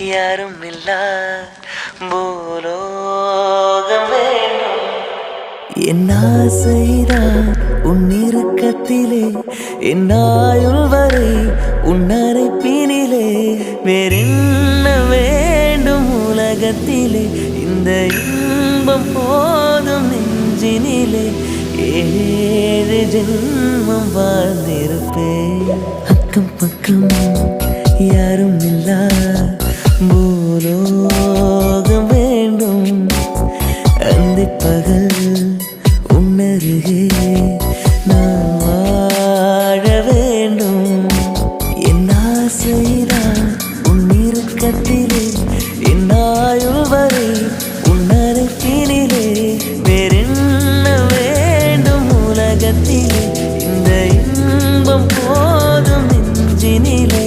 யாரும் இல்லா பூலோகம் வேணும். என் ஆசைதான் உன் இறுக்கத்திலே என் ஆயுள் வரை உன் அரைப்பினிலே வேறென்ன வேண்டும் உலகத்திலே? இந்த இன்பம் போதும் நெஞ்சினிலே. ஏழு ஜென்மம் வாழ்ந்திருப்பேன். அக்கம் பக்கம் யாரும் இல்லா சந்தி பகல் உன்னருகே நான் வாழ வேண்டும். என் ஆசைதான் உன் இருக்கத்திலே என் ஆயுள் வரை உன்னருக்கினிலே வேறென்ன வேண்டும் உலகத்திலே? இந்த இன்பம் போதும் நெஞ்சினிலே.